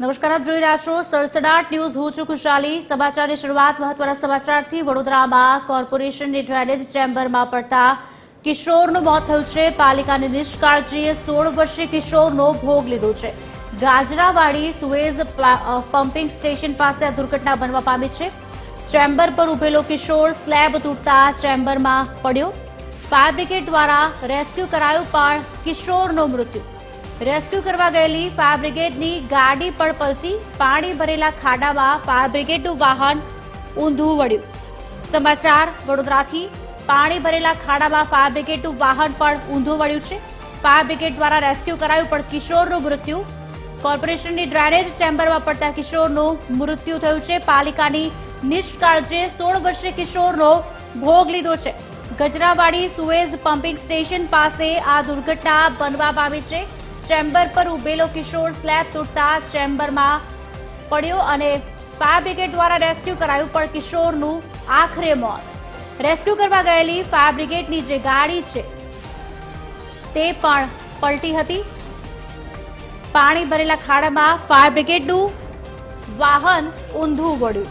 નમસ્કાર, આપ જોઈ રહ્યા છો સડસડાટ ન્યૂઝ. હું છું ખુશાલી. સમાચારની શરૂઆત મહત્વના સમાચારથી વડોદરામાં કોર્પોરેશનની ડ્રેનેજ ચેમ્બરમાં પડતા કિશોરનું મોત થયું છે. પાલિકાની નિષ્કાળજીએ સોળ વર્ષીય કિશોરનો ભોગ લીધો છે. ગાજરાવાડી સુએઝ પમ્પિંગ સ્ટેશન પાસે આ દુર્ઘટના બનવા પામી છે. ચેમ્બર પર ઉભેલો કિશોર સ્લેબ તૂટતા ચેમ્બરમાં પડ્યો. ફાયર બ્રિગેડ દ્વારા રેસ્ક્યુ કરાયું, પણ કિશોરનો મૃત્યુ રેસ્ક્યુ કરવા ગયેલી ફાયર બ્રિગેડની ગાડી પણ પલટી પાણી ભરેલા ખાડામાં ફાયર બ્રિગેડનું વાહન ઊંધું વળ્યું. સમાચાર, વડોદરાથી પાણી ભરેલા ખાડામાં ફાયર બ્રિગેડનું વાહન પણ ઊંધું વળ્યું છે. ફાયર બ્રિગેડ દ્વારા રેસ્ક્યુ કરાયું, પણ કિશોરનું મૃત્યુ. કોર્પોરેશનની ડ્રેનેજ ચેમ્બરમાં પડતા કિશોરનું મૃત્યુ થયું છે. પાલિકાની નિષ્કાળજે સોળ વર્ષે કિશોરનો ભોગ લીધો છે. ગજરાવાડી સુએઝ પમ્પિંગ સ્ટેશન પાસે આ દુર્ઘટના બનવા પામી છે. ચેમ્બર પર ઉભેલો કિશોર સ્લેબ તૂટતા ચેમ્બરમાં પડ્યો અને ફાયર બ્રિગેડ દ્વારા રેસ્ક્યુ કરાયું, પણ કિશોરનું આખરે મોત. રેસ્ક્યુ કરવા ગયેલી ફાયર બ્રિગેડની જે ગાડી છે, તે પણ પલટી હતી. પાણી ભરેલા ખાડામાં ફાયર બ્રિગેડનું વાહન ઊંધું વળ્યું.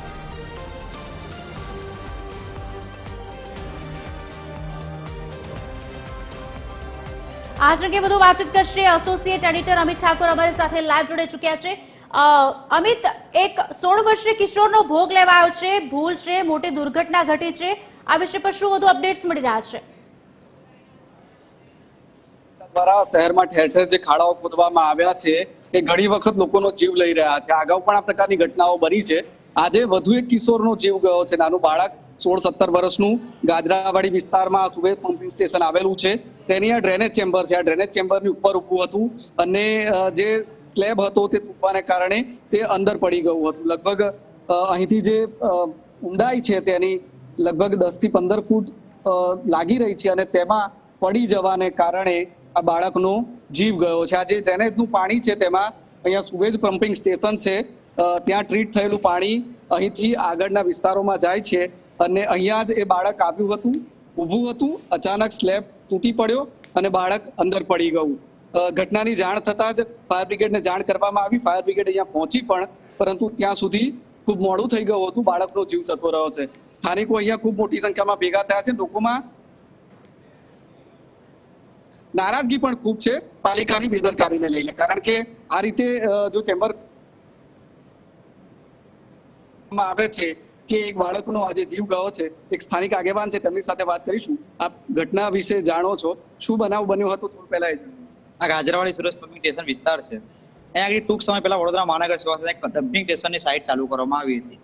આજ અંગે વધુ વાતચીત કરશે એસોસિએટ એડિટર અમિત ઠાકોર. અમારી સાથે લાઈવ જોડે ચૂક્યા છે. અમિત, એક સોળ વર્ષીય કિશોરનો ભોગ લેવાયો છે, ભૂલ છે, મોટી દુર્ઘટના ઘટી છે. આ વિશે પર શું વધુ અપડેટ્સ મળી રહ્યા છે? દ્વારા શહેરમાં ઠેર ઠેર જે ખાડાઓ ખોદવામાં આવ્યા છે, એ ઘણી વખત લોકોનો જીવ લઈ રહ્યા છે. અગાઉ પણ આ પ્રકારની ઘટનાઓ બની છે. આજે વધુ એક કિશોરનો જીવ ગયો છે. નાનું બાળક સોળ સત્તર વર્ષનું ગાજરાવાડી વિસ્તારમાં સુવેજ પમ્પિંગ સ્ટેશન આવેલું છે. તેની આ ડ્રેનેજ ચેમ્બર છે. આ ડ્રેનેજ ચેમ્બરની ઉપર ઊભું હતું અને જે સ્લેબ હતો તે તૂટવાને કારણે તે અંદર પડી ગયું હતું. લગભગ અહીંથી જે ઊંડાઈ છે તેની લગભગ દસથી પંદર ફૂટ લાગી રહી છે અને તેમાં પડી જવાને કારણે આ બાળકનો જીવ ગયો છે. આ જે ડ્રેનેજનું પાણી છે તેમાં અહીંયા સુવેજ પમ્પિંગ સ્ટેશન છે. ત્યાં ટ્રીટ થયેલું પાણી અહીંથી આગળના વિસ્તારોમાં જાય છે. અને અહીંયા જ એ બાળક આવ્યું હતું, ઊભું હતું, અચાનક સ્લેબ તૂટી પડ્યો અને બાળક અંદર પડી ગયું. ઘટનાની જાણ થતાં જ ફાયર બ્રિગેડને જાણ કરવામાં આવી. ફાયર બ્રિગેડ અહીંયા પહોંચી પણ, પરંતુ ત્યાં સુધી ખૂબ મોડું થઈ ગયું હતું, બાળકનો જીવ જતો રહ્યો છે. સ્થાનિકો અહીંયા ખૂબ મોટી સંખ્યામાં ભેગા થયા છે. લોકોમાં નારાજગી પણ ખૂબ છે, પાલિકાની બેદરકારીને લઈને. કારણ કે આ રીતે જો ચેમ્બર આવે છે કે એક બાળકનો આજે જીવ ગયો છે, એક સ્થાનિક આગેવાન છે, તેમની સાથે વાત કરીશું. આપ ઘટના વિશે જાણો છો. શું બનાવ બન્યો હતો થોડું પહેલા આ ગાજરાવાડી સુરત પમ્પિંગ સ્ટેશન વિસ્તાર છે. અહીંયા આગળ ટૂંક સમય પહેલા વડોદરા મહાનગર સેવા સાથે ડમ્પિંગ સ્ટેશનની સાઇટ ચાલુ કરવામાં આવી હતી.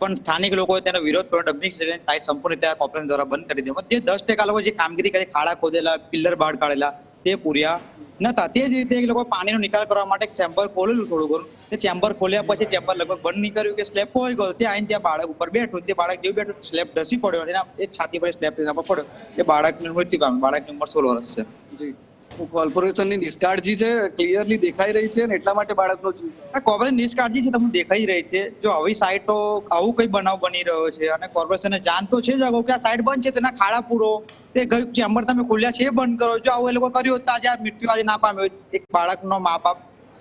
પણ સ્થાનિક લોકોએ તેનો વિરોધ કર્યો. ડમ્પિંગ સ્ટેશનની સાઇટ સંપૂર્ણ રીતે કોર્પોરેશન દ્વારા બંધ કરી દીધી. જે દસ ટકા લોકો જે કામગીરી કરી, ખાડા ખોદેલા પિલ્લર બહાર કાઢેલા તે પૂર્યા. નતા તે જ રીતે એ લોકો પાણીનો નિકાલ કરવા માટે ચેમ્બર ખોલેલું થોડું ઘણું. તે ચેમ્બર ખોલ્યા પછી ચેમ્બર લગભગ બંધ નહીં કર્યું કે સ્લેબ ખોઈ ગયો. તે આવીને ત્યાં બાળક ઉપર બેઠું. તે બાળક જેવું બેઠું સ્લેબ ધસી પડ્યો એના એ છાતી પર સ્લેબ તેના પર પડ્યો. એ બાળકનું મૃત્યુ પામ્યું. બાળકની ઉંમર સોળ વર્ષ છે. કોર્પોરેશનની નિષ્કાળજી છે ક્લિયરલી દેખાઈ રહી છે ને એટલા માટે બાળકનો જીવ. આ કોર્પોરેશન નિષ્કાળજી છે તમને દેખાઈ રહી છે. જો આવી સાઇટો આવું કઈ બનાવ બની રહ્યો છે અને કોર્પોરેશનને જાણ તો છે જ અગાઉ કે આ સાઇટ બંધ છે તેના ખાડા પૂરો. તે ચેમ્બર તમે ખોલ્યા છે એ બંધ કરો. જો આવું એ લોકો કર્યું તો આજે આ મૃત્યુ આજે ના પામ્યો એક બાળકનો મા બાપ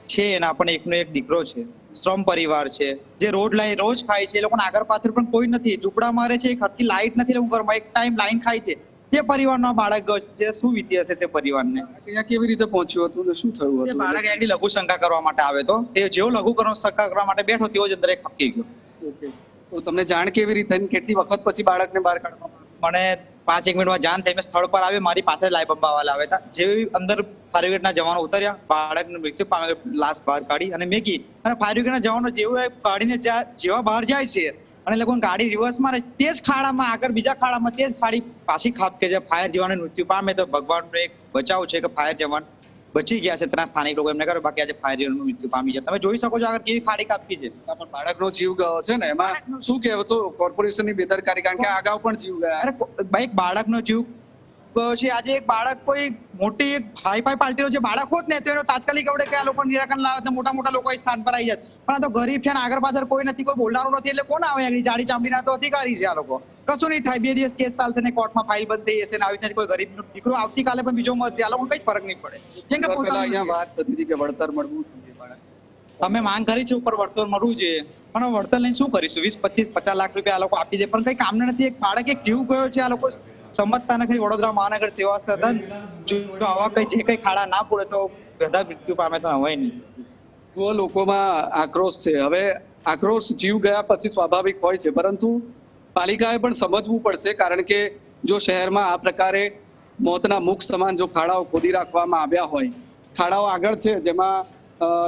છે એના પણ એકનો એક દીકરો છે. શ્રમ પરિવાર છે. જે રોડ લાઈન રોજ ખાય છે એ લોકોને આગળ પાછળ પણ કોઈ નથી. ઝૂંપડા મારે છે એક હરકી લાઈટ નથી લોકો ઘરમાં એક ટાઈમ લાઈન ખાય છે. તે પરિવારનો બાળક ગયો છે. જે શું વીતી હશે તે પરિવારને? ત્યાં કેવી રીતે પહોંચ્યું હતું ને શું થયું હતું? બાળક એની લઘુ શંકા કરવા માટે આવે તો. તે જેવો લઘુ કરવા શંકા કરવા માટે બેઠો તેવો જ અંદર એક ખપકી ગયો. તો તમને જાણ કેવી રીતે કેટલી વખત પછી બાળકને બહાર કાઢવામાં? મને પાંચ એક મિનિટમાં જાણ થઈ મેં સ્થળ પર આવી મારી પાસે લાઈ બંબા વાળા આવ્યા હતા. જેવી અંદર ફાયર બ્રિગેડના જવાનો ઉતર્યા. બાળકનું મૃત્યુ પામે લાશ બહાર કાઢી અને મેકી અને ફાયર બ્રિગેડના જવાનો જેવું કાઢીને જેવા બહાર જાય છે. અને લોકો ગાડી રિવર્સ મારે તે જ ખાડામાં આગળ બીજા ખાડામાં તે જ ખાડી પાછી ખાપકે છે. ફાયર જવાનું મૃત્યુ પામે તો ભગવાનનો એક બચાવ છે કે ફાયર જવાન બચી ગયા છે તેના સ્થાનિક લોકો. એમને કર્યું. બાકી આજે ફાયર જવાનનું મૃત્યુ પામી ગયા. તમે જોઈ શકો છો આગળ કેવી ખાડી કાપી છે. પણ બાળકનો જીવ ગયો છે ને. એમાં શું કહેવતો કોર્પોરેશનની બેદરકારી? કારણ કે અગાઉ પણ જીવ ગયા. અરે ભાઈ બાળકનો જીવ ગયો છે. આજે એક બાળક કોઈ મોટી એક હાઈ ફાઈ પાર્ટીનો જે બાળક હોત ને તો એનો તાત્કાલિક આવડે કે આ લોકો નિરાકરણ લાવે મોટા મોટા લોકો સ્થાન પર આવી જાય પણ આ તો ગરીબ છે ને આગળ પાછળ કોઈ નથી કોઈ બોલનારું નથી એટલે કોણ આવે? એની જાડી ચામડીના તો અધિકારી છે આ લોકો. કશું નહીં થાય. બે દિવસ કેસ ચાલશે ને કોર્ટમાં ફાઇલ બંધ થઈ જશે ને આવી રીતે કોઈ ગરીબ દીકરો આવતીકાલે પણ બીજો મળશે આ લોકોને કઈ ફરક નહીં પડે. કેમ કે અહીંયા વાત થતી હતી કે વળતર મળવું જોઈએ અમે માંગ કરી છે ઉપર વળતર મળવું જોઈએ પણ વળતર લઈને શું કરીશું? વીસ પચીસ પચાસ લાખ રૂપિયા આ લોકો આપી દે. પણ કઈ કામના નથી. એક બાળક એક જીવ ગયો છે આ લોકો સમજતા નથી. વડોદરા મહાનગર સેવા સદન જો જો આવા કઈ જે કઈ ખાડા ના પૂરે તો બધા મૃત્યુ પામે તો હોય નહીં. તો લોકોમાં આક્રોશ છે. હવે આક્રોશ જીવ ગયા પછી સ્વાભાવિક હોય છે. પરંતુ પાલિકાએ પણ સમજવું પડશે, કારણ કે જો શહેરમાં આ પ્રકારે મોતના મુખ સમાન જો ખાડાઓ ખોદી રાખવામાં આવ્યા હોય, ખાડાઓ આગળ છે, જેમાં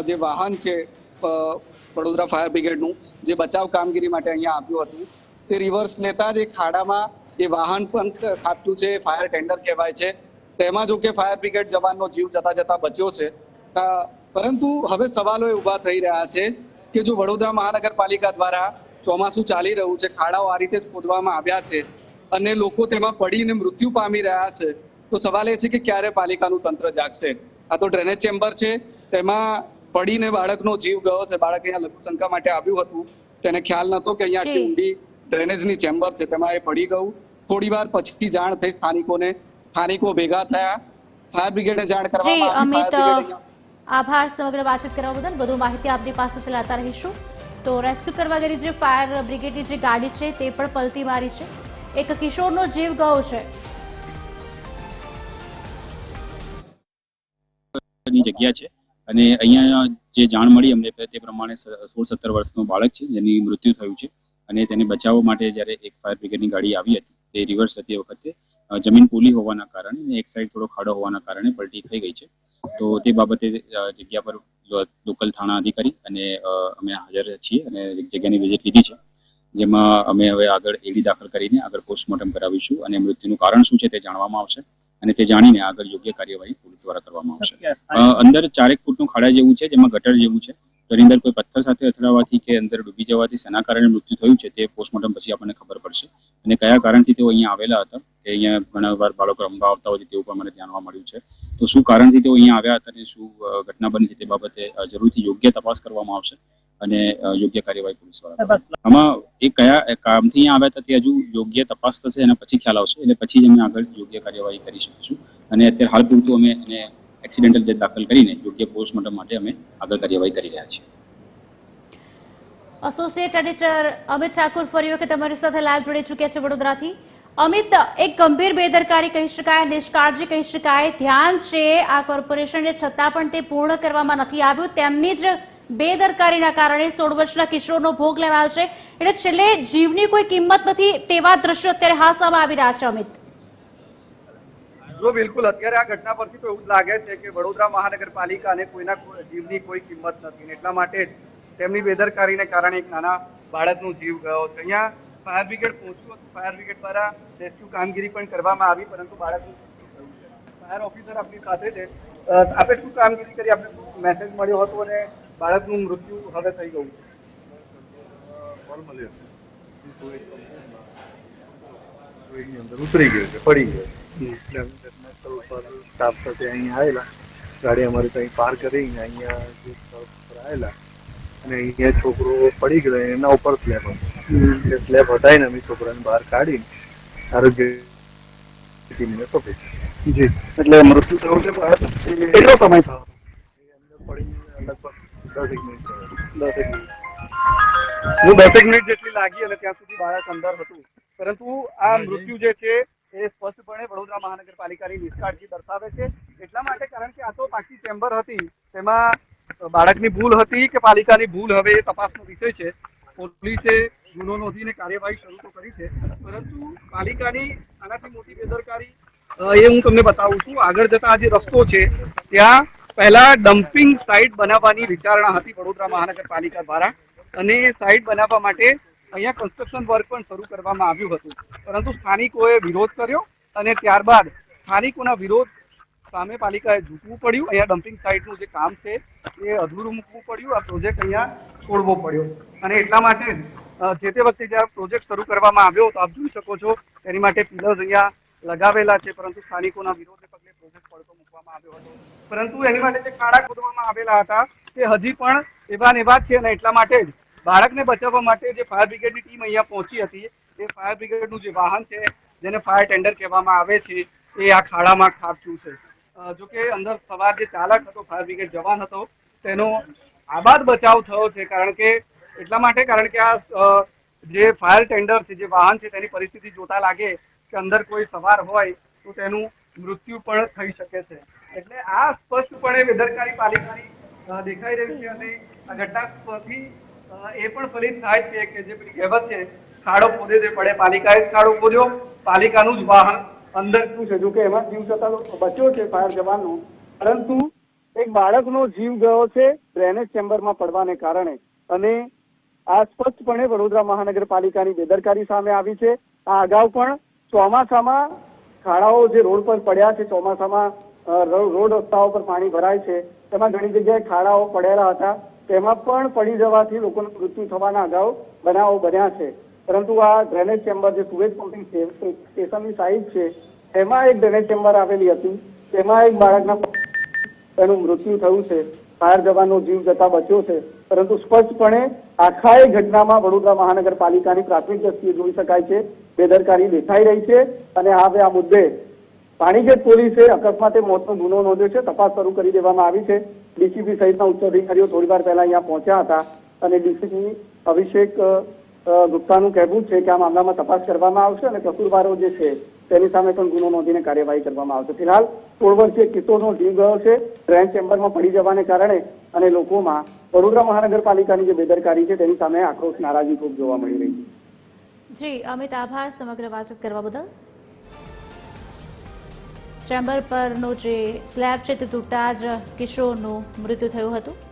જે વાહન છે વડોદરા ફાયર બ્રિગેડનું, જે બચાવ કામગીરી માટે અહીંયા આપ્યું હતું, તે રિવર્સ લેતા જ ખાડામાં એ વાહન પણ ખાબતું છે, ફાયર ટેન્ડર કહેવાય છે, તેમાં જો કે ફાયર બ્રિગેડ જવાનનો જીવ જતા જતા બચ્યો છે પરંતુ હવે સવાલો એ ઊભા થઈ રહ્યા છે કે જો વડોદરા મહાનગરપાલિકા દ્વારા ચોમાસું ચાલી રહ્યું છે. ખાડાઓ આ રીતે જ ખોદવામાં આવ્યા છે અને લોકો તેમાં પડીને મૃત્યુ પામી રહ્યા છે. તો સવાલ એ છે કે ક્યારે પાલિકાનું તંત્ર જાગશે? આ તો ડ્રેનેજ ચેમ્બર છે. તેમાં પડીને બાળકનો જીવ ગયો છે. બાળક અહીંયા લઘુશંકા માટે આવ્યું હતું. તેને ખ્યાલ નહોતો કે અહીંયા આટલી ઊંડી ડ્રેનેજની ચેમ્બર છે. તેમાં એ પડી ગયું. થોડી વાર પછી જાણ થઈ સ્થાનિકોને. સ્થાનિકો ભેગા થયા. ફાયર બ્રિગેડને જાણ કરવામાં આવી. ફાયર બ્રિગેડ આભાર સમગ્ર વાતચીત કરવા બદલ. વધુ માહિતી આપની પાસેથી લેતા રહીશું. તો રેસ્ક્યુ કરવા ગયેલી જે ફાયર બ્રિગેડની જે ગાડી છે તે પણ પલટી મારી છે. એક કિશોરનો જીવ ગયો છે. જગ્યા છે અને અહીંયા જે જાણ મળી અમને તે પ્રમાણે સોળ સત્તર વર્ષનું બાળક છે, જેની મૃત્યુ થયું છે અને તેને બચાવવા માટે જ્યારે એક ફાયર બ્રિગેડની ગાડી આવી હતી, તે રિવર્સ હતી વખતે જમીન પોલી હોવાના કારણે એક સાઈડ થોડો ખાડો હોવાના કારણે પલટી થઈ ગઈ છે. તો તે બાબતે જગ્યા પર લોકલ થાણા અધિકારી અને અમે હાજર છીએ અને એક જગ્યાની વિઝિટ લીધી છે જેમાં અમે હવે આગળ એડી દાખલ કરીને આગળ પોસ્ટમોર્ટમ કરાવીશું અને મૃત્યુનું કારણ શું છે તે જાણવામાં આવશે અને તે જાણીને આગળ યોગ્ય કાર્યવાહી પોલીસ દ્વારા કરવામાં આવશે. અંદર ચારેક ફૂટનું ખાડા જેવું છે જેમાં ગટર જેવું છે. તો અંદર કોઈ પથ્થર સાથે અથડાવાથી કે અંદર ડૂબી જવાથી શેના કારણે મૃત્યુ થયું છે તે પોસ્ટમોર્ટમ પછી આપણને ખબર પડશે. અને કયા કારણથી તેઓ અહીંયા આવેલા હતા કે અહીંયા ઘણા વાર બાળકો રમવા આવતા હોય તેવું પણ મને જાણવા મળ્યું છે. તો શું કારણથી તેઓ અહીંયા આવ્યા હતા અને શું ઘટના બની છે તે બાબતે જરૂરથી યોગ્ય તપાસ કરવામાં આવશે અને યોગ્ય કાર્યવાહી પોલીસ દ્વારા. આમાં એ કયા કામથી અહીંયા આવ્યા હતા તે હજુ યોગ્ય તપાસ થશે એના પછી ખ્યાલ આવશે. એટલે પછી જ અમે આગળ યોગ્ય કાર્યવાહી કરી શકીશું. અને અત્યારે હાલ પૂરતું અમે એને એક્સિડેન્ટલ ડેથ દાખલ કરીને યોગ્ય પોસ્ટમોર્ટમ માટે અમે આગળ કાર્યવાહી કરી રહ્યા છીએ. એસોસિએટ એડિટર અમિત ઠાકુર ફરી વખત તમારી સાથે લાઈવ જોડી ચૂક્યા છે વડોદરાથી. અમિત, એક ગંભીર બેદરકારી કહી શકાય, નિષ્કાળજી કહી શકાય. ધ્યાન છે, આ કોર્પોરેશનને છતાં પણ તે પૂર્ણ કરવામાં નથી આવ્યું. તેમની જ બેદરકારીના કારણે સોળ વર્ષના કિશોરનો ભોગ લેવાયો છે. એટલે છેલ્લે જીવની કોઈ કિંમત નથી તેવા દ્રશ્યો અત્યારે હાથ સામે આવી રહ્યા છે, અમિત. જો બિલકુલ, અત્યારે આ ઘટના પરથી તો એવું જ લાગે છે કે વડોદરા મહાનગરપાલિકાને કોઈના જીવની કોઈ કિંમત નથી અને એટલા માટે જ તેમની બેદરકારીને કારણે એક નાના બાળકનો જીવ ગયો છે. અહીંયા ફાયર બ્રિગેડ પહોંચ્યું હતું. ફાયર બ્રિગેડ દ્વારા રેસ્ક્યુ કામગીરી પણ કરવામાં આવી, પરંતુ બાળકનું ફાયર ઓફિસર આપણી સાથે છે. આપણે શું કામગીરી કરી? આપણે શું મેસેજ મળ્યો હતો અને બાળકનું મૃત્યુ હવે થઈ ગયું કોલ મળ્યો એની અંદર ઉતરી ગયો છે પડી ગયો છે. સ્ટાફ સાથે અહીંયા આવેલા. ગાડી અમારી ત્યાં પાર કરીને અહીંયા જે સ્થળ આવેલા. અને અહીંયા છોકરો પડી ગયો એના ઉપર સ્લેબ હતો. સ્લેબ હટાવીને અમે છોકરાને બહાર કાઢીને આરોગ્ય ટીમને સોંપી જી. એટલે મૃત્યુ થયું છે કેટલો સમય થયો? લગભગ દસેક મિનિટ થયો. દસેક મિનિટ. દસેક મિનિટ જેટલી લાગી અને ત્યાં સુધી બાળક અંદર હતું. પરંતુ આ મૃત્યુ જે છે એ સ્પષ્ટપણે વડોદરા મહાનગરપાલિકાની નિષ્કાળજી દર્શાવે છે. એટલા માટે કારણ કે આ તો પાકી ચેમ્બર હતી. તેમાં બાળકની ભૂલ હતી કે પાલિકાની ભૂલ હવે એ તપાસનો વિષય છે. પોલીસે ગુનો નોંધીને કાર્યવાહી શરૂ તો કરી છે. પરંતુ પાલિકાની આનાથી મોટી બેદરકારી એ હું તમને બતાવું છું. આગળ જતા આ જે રસ્તો છે ત્યાં પહેલા ડમ્પિંગ સાઇટ બનાવવાની વિચારણા હતી વડોદરા મહાનગરપાલિકા દ્વારા. અને સાઇટ બનાવવા માટે અહીંયા કન્સ્ટ્રક્શન વર્ક પણ શરૂ કરવામાં આવ્યું હતું. પરંતુ સ્થાનિકોએ વિરોધ કર્યો અને ત્યારબાદ સ્થાનિકોના વિરોધ સામે પાલિકાએ ઝૂકવું પડ્યું. અહીંયા ડમ્પિંગ સાઇટનું જે કામ છે એ અધૂરું મૂકવું પડ્યું. આ પ્રોજેક્ટ અહીંયા છોડવો પડ્યો. અને એટલા માટે જ, તે વખતે જ્યારે પ્રોજેક્ટ શરૂ કરવામાં આવ્યો તો આપ જોઈ શકો છો તેની માટે પિલર્સ અહીંયા લગાવેલા છે પરંતુ સ્થાનિકોના વિરોધને પગલે પ્રોજેક્ટ પડતો મૂકવામાં આવ્યો હતો. પરંતુ એની માટે જે ખાડા ખોદવામાં આવેલા હતા તે હજી પણ એવા ને એવા છે અને એટલા માટે જ બાળકને બચાવવા માટે જે ફાયર બ્રિગેડની ટીમ અહીંયા પહોંચી હતી, એ ફાયર બ્રિગેડનું જે વાહન છે, જેને ફાયર ટેન્ડર કહેવામાં આવે છે, એ આ ખાડામાં ખાબચ્યું છે. જો કે અંદર સવાર જે ચાલક હતો ફાયર બ્રિગેડ જવાન હતો, તેનો આબાદ બચાવ થયો છે, કારણ કે એટલા માટે, કારણ કે આ જે ફાયર ટેન્ડર છે, જે વાહન છે, તેની પરિસ્થિતિ જોતા લાગે કે અંદર કોઈ સવાર હોય, તો તેનું મૃત્યુ પણ થઈ શકે છે. એટલે આ સ્પષ્ટપણે બેદરકારી પાલિકાની દેખાઈ રહી છે અને આ ઘટના એ પણ ફલિત થાય છે કે જે પેલી કહેવત છે, ખાડો ખોદે તે પડે, પાલિકાએ જ ખાડો ખોદ્યો, પાલિકાનું જ વાહન અંદર શું છે? જો કે એમાં જીવ જતા બચ્યો છે ફાયર જવાનનો પરંતુ એક બાળકનો જીવ ગયો છે ડ્રેનેજ ચેમ્બરમાં પડવાને કારણે. અને આ સ્પષ્ટપણે વડોદરા મહાનગરપાલિકાની બેદરકારી સામે આવી છે. આ અગાઉ પણ ચોમાસામાં ખાડાઓ જે રોડ પર પડ્યા છે, ચોમાસામાં રોડ રસ્તાઓ પર પાણી ભરાય છે તેમાં ઘણી જગ્યાએ ખાડાઓ પડેલા હતા. તેમાં પણ પડી જવાથી લોકોનું મૃત્યુ થવાના અગાઉ બનાવો બન્યા છે. પરંતુ આ ડ્રેનેજ ચેમ્બર જે સુએજ પમ્પિંગ સ્ટેશનની સાઈડ છે તેમાં એક ડ્રેનેજ ચેમ્બર આવેલી હતી. તેમાં એક બાળકના એનું મૃત્યુ થયું છે. ફાયર જવાનો જીવ જતા બચ્યો છે. પરંતુ સ્પષ્ટપણે આખા એ ઘટનામાં વડોદરા મહાનગરપાલિકાની પ્રાથમિક દ્રષ્ટિએ જોઈ શકાય છે. બેદરકારી દેખાઈ રહી છે અને હવે આ મુદ્દે પાણીગેટ પોલીસે અકસ્માતે મોતનો ગુનો નોંધ્યો છે. તપાસ શરૂ કરી દેવામાં આવી છે. ડીસીપી સહિતના ઉચ્ચ અધિકારીઓ થોડીવાર પહેલા અહીંયા પહોંચ્યા હતા અને ડીસીપી અભિષેક ગુપ્તાનું કહેવું છે કે આ મામલામાં તપાસ કરવામાં આવશે અને કસૂરવારો જે છે તેની સામે પણ ગુનો નોંધીને કાર્યવાહી કરવામાં આવશે. ફિલહાલ સોળ વર્ષીય કિશોરનો જીવ ગયો છે ટ્રેન ચેમ્બરમાં પડી જવાને કારણે અને લોકોમાં વડોદરા મહાનગરપાલિકાની જે બેદરકારી છે તેની સામે આક્રોશ, નારાજી ખૂબ જોવા મળી રહી છે. જી, અમિત, આભાર. સમગ્ર વાતચીત કરવા બદલ. ચેમ્બર પરનો જે સ્લેબ છે તે તૂટતા જ કિશોરનું મૃત્યુ થયું હતું.